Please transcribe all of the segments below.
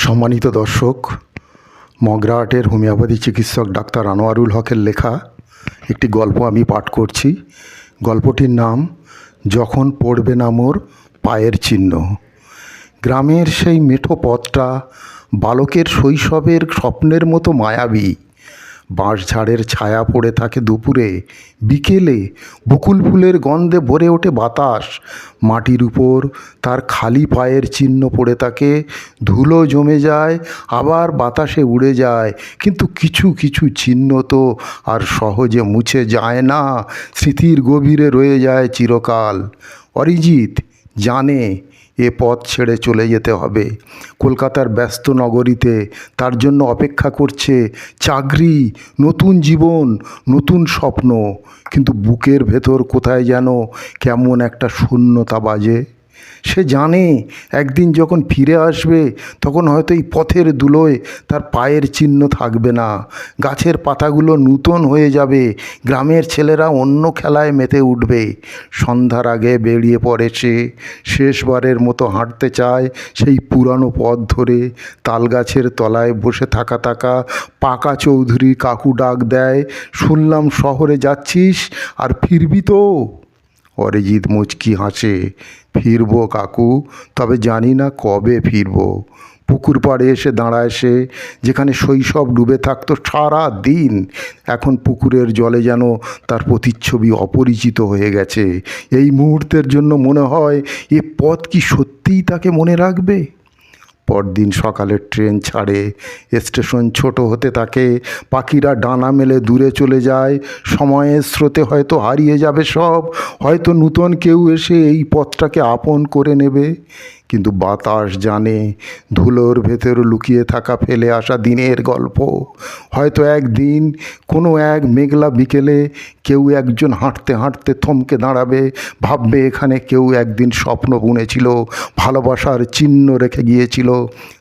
সম্মানিত দর্শক, মগরাহাটের হোমিওপ্যাথি চিকিৎসক ডাক্তার আনোয়ারুল হকের লেখা একটি গল্প আমি পাঠ করছি। গল্পটির নাম, যখন পড়বে না মোর পায়ের চিহ্ন। গ্রামের সেই মেঠো পথটা বালকের শৈশবের স্বপ্নের মতো মায়াবী। বাঁশঝাড়ের ছায়া পড়ে থাকে দুপুরে। বিকেলে বকুল ফুলের গন্ধে ভরে ওঠে বাতাস। মাটির উপর তার খালি পায়ের চিহ্ন পড়ে থাকে। ধুলো জমে যায়, আবার বাতাসে উড়ে যায়। কিন্তু কিছু কিছু চিহ্ন তো আর সহজে মুছে যায় না। স্মৃতির গভীরে রয়ে যায় চিরকাল। অরিজিৎ জানে এ পথ ছেড়ে চলে যেতে হবে। কলকাতার ব্যস্ত নগরীতে তার জন্য অপেক্ষা করছে চাকরি, নতুন জীবন, নতুন স্বপ্ন। কিন্তু বুকের ভেতর কোথায় যেন কেমন একটা শূন্যতা বাজে। সে জানে একদিন যখন ফিরে আসবে, তখন হয়তো এই পথের ধুলোয় তার পায়ের চিহ্ন থাকবে না। গাছের পাতাগুলো নূতন হয়ে যাবে। গ্রামের ছেলেরা অন্য খেলায় মেতে উঠবে। সন্ধ্যার আগে বেরিয়ে পড়ে সে। শেষবারের মতো হাঁটতে চায় সেই পুরানো পথ ধরে। তালগাছের তলায় বসে থাকা থাকা পাকা চৌধুরী কাকু ডাক দেয়, শুনলাম শহরে যাচ্ছিস, আর ফিরবি তো? অরিজিৎ মুচকি হাসে, ফিরব কাকু, তবে জানি না কবে ফিরব। পুকুর পাড়ে এসে দাঁড়ায় সে, যেখানে শৈশব ডুবে থাকতো সারা দিন। এখন পুকুরের জলে যেন তার প্রতিচ্ছবি অপরিচিত হয়ে গেছে। এই মুহূর্তের জন্য মনে হয়, এ পথ কি সত্যিই তাকে মনে রাখবে? পরদিন সকালে ট্রেন ছাড়ে। স্টেশন ছোট হতে থাকে। পাখিরা ডানা মেলে দূরে চলে যায়। সময়ের স্রোতে হয়তো হারিয়ে যাবে সব। হয়তো নূতন কেউ এসে এই পথটাকে আপন করে নেবে। কিন্তু বাতাস জানে, ধুলোর ভেতর লুকিয়ে থাকা ফেলে আসা দিনের গল্প। হয়তো একদিন কোনো এক মেঘলা বিকেলে কেউ একজন হাঁটতে হাঁটতে থমকে দাঁড়াবে, ভাববে এখানে কেউ একদিন স্বপ্ন বুনেছিল, ভালোবাসার চিহ্ন রেখে গিয়েছিল।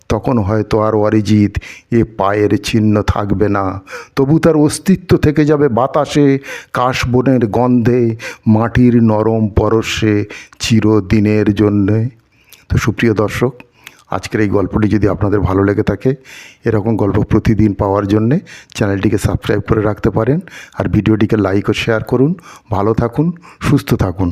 তখন হয়তো আর অরিজিৎ এ পায়ের চিহ্ন থাকবে না। তবু তার অস্তিত্ব থেকে যাবে বাতাসে, কাশবনের গন্ধে, মাটির নরম পরশে চিরদিনের জন্যে। তো সুপ্রিয় দর্শক, আজকের এই গল্পটি যদি আপনাদের ভালো লেগে থাকে, এরকম গল্প প্রতিদিন পাওয়ার জন্যে চ্যানেলটিকে সাবস্ক্রাইব করে রাখতে পারেন আর ভিডিওটিকে লাইক ও শেয়ার করুন। ভালো থাকুন, সুস্থ থাকুন।